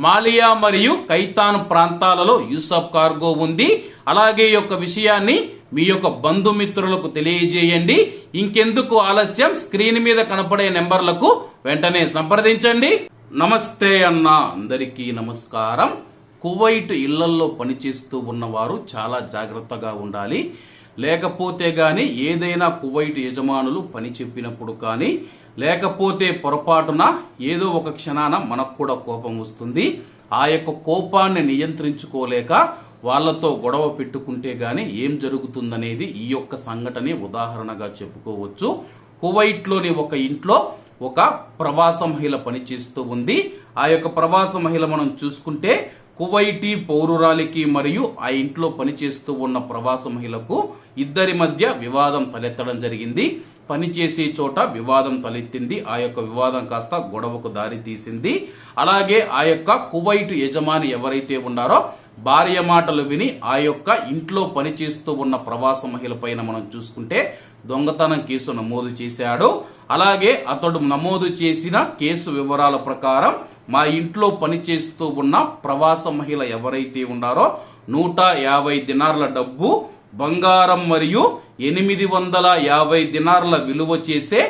మాలియా మరియు కైతాన్ ప్రాంతాలలో యూసఫ్ కార్గో ఉంది. అలాగే యొక్క విషయాన్ని మీ యొక్క బంధుమిత్రులకు తెలియజేయండి. ఇంకెందుకు ఆలస్యం? స్క్రీన్ మీద కనపడే నెంబర్లకు వెంటనే సంప్రదించండి. నమస్తే అన్న అందరికీ నమస్కారం. కువైట్ ఇళ్ళల్లో పనిచేస్తూ ఉన్నవారు చాలా జాగ్రత్తగా ఉండాలి. లేకపోతే గాని ఏదైనా కువైట్ యజమానులు పని చెప్పినప్పుడు కానీ లేకపోతే పొరపాటున ఏదో ఒక క్షణాన మనకు కూడా కోపం వస్తుంది. ఆ యొక్క కోపాన్ని నియంత్రించుకోలేక వాళ్ళతో గొడవ పెట్టుకుంటే గాని ఏం జరుగుతుందనేది ఈ యొక్క సంఘటనే ఉదాహరణగా చెప్పుకోవచ్చు. కువైట్లోని ఒక ఇంట్లో ఒక ప్రవాస మహిళ పనిచేస్తూ ఉంది. ఆ యొక్క ప్రవాస మహిళ మనం చూసుకుంటే కువైటీ పౌరురాలికి మరియు ఆ ఇంట్లో పనిచేస్తూ ఉన్న ప్రవాస మహిళకు ఇద్దరి మధ్య వివాదం తలెత్తడం జరిగింది. పనిచేసే చోట వివాదం తలెత్తింది. ఆ యొక్క వివాదం కాస్త గొడవకు దారి తీసింది. అలాగే ఆ యొక్క కువైట్ యజమాని ఎవరైతే ఉన్నారో భార్య మాటలు విని ఆ యొక్క ఇంట్లో పనిచేస్తూ ఉన్న ప్రవాస మహిళ పైన మనం చూసుకుంటే దొంగతనం కేసు నమోదు చేశాడు. అలాగే అతడు నమోదు చేసిన కేసు వివరాల ప్రకారం మా ఇంట్లో పనిచేస్తూ ఉన్న ప్రవాస మహిళ ఎవరైతే ఉన్నారో నూట యాభై దినార్ల డబ్బు బంగారం మరియు ఎనిమిది వందల యాభై దినార్ల విలువ చేసే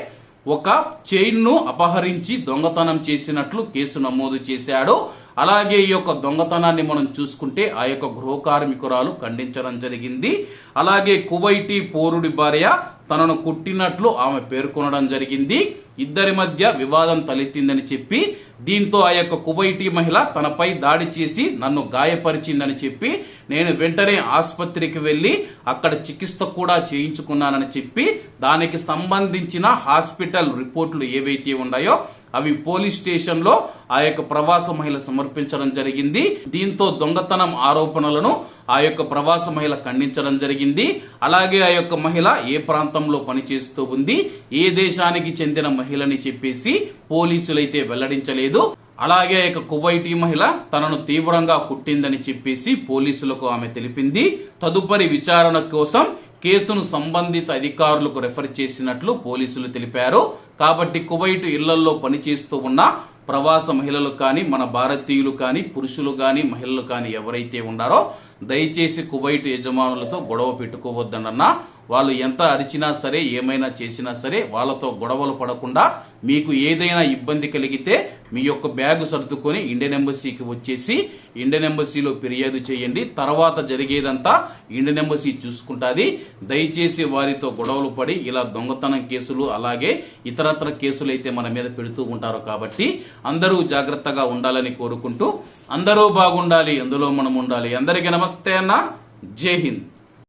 ఒక చైన్ను అపహరించి దొంగతనం చేసినట్లు కేసు నమోదు చేశాడు. అలాగే ఈ యొక్క దొంగతనాన్ని మనం చూసుకుంటే ఆ యొక్క గృహ కార్మికురాలు ఖండించడం జరిగింది. అలాగే కువైటీ పౌరుడి భార్య తనను కుట్టినట్లు ఆమె పేర్కొనడం జరిగింది. ఇద్దరి మధ్య వివాదం తలెత్తిందని చెప్పి దీంతో ఆ యొక్క కువైటీ మహిళ తనపై దాడి చేసి నన్ను గాయపరిచిందని చెప్పి నేను వెంటనే ఆసుపత్రికి వెళ్ళి అక్కడ చికిత్స కూడా చేయించుకున్నానని చెప్పి దానికి సంబంధించిన హాస్పిటల్ రిపోర్టులు ఏవైతే ఉన్నాయో అవి పోలీస్ స్టేషన్లో ఆ యొక్క ప్రవాస మహిళ సమర్పించడం జరిగింది. దీంతో దొంగతనం ఆరోపణలను ఆ యొక్క ప్రవాస మహిళ ఖండించడం జరిగింది. అలాగే ఆ యొక్క మహిళ ఏ ప్రాంతంలో పనిచేస్తూ ఉంది ఏ దేశానికి చెందిన మహిళ మహిళని చెప్పేసి పోలీసులైతే వెల్లడించలేదు. అలాగే ఇక కువైటీ మహిళ తనను తీవ్రంగా కుట్టిందని చెప్పేసి పోలీసులకు ఆమె తెలిపింది. తదుపరి విచారణ కోసం కేసును సంబంధిత అధికారులకు రెఫర్ చేసినట్లు పోలీసులు తెలిపారు. కాబట్టి కువైట్ ఇళ్ళలో పనిచేస్తూ ఉన్న ప్రవాస మహిళలు కానీ మన భారతీయులు కానీ పురుషులు కానీ మహిళలు కానీ ఎవరైతే ఉన్నారో దయచేసి కువైట్ యజమానులతో గొడవ పెట్టుకోవద్దనన్నా వాళ్ళు ఎంత అరిచినా సరే ఏమైనా చేసినా సరే వాళ్ళతో గొడవలు పడకుండా మీకు ఏదైనా ఇబ్బంది కలిగితే మీ యొక్క బ్యాగ్ సర్దుకొని ఇండియన్ ఎంబసీకి వచ్చేసి ఇండియన్ ఎంబసీలో ఫిర్యాదు చేయండి. తర్వాత జరిగేదంతా ఇండియన్ ఎంబసీ చూసుకుంటుంది. దయచేసి వారితో గొడవలు పడి ఇలా దొంగతనం కేసులు అలాగే ఇతరత్ర కేసులు అయితే మన మీద పెడుతూ ఉంటారు కాబట్టి అందరూ జాగ్రత్తగా ఉండాలని కోరుకుంటూ అందరూ బాగుండాలి అందులో మనం ఉండాలి. అందరికీ నమస్తే అన్న. జై హింద్.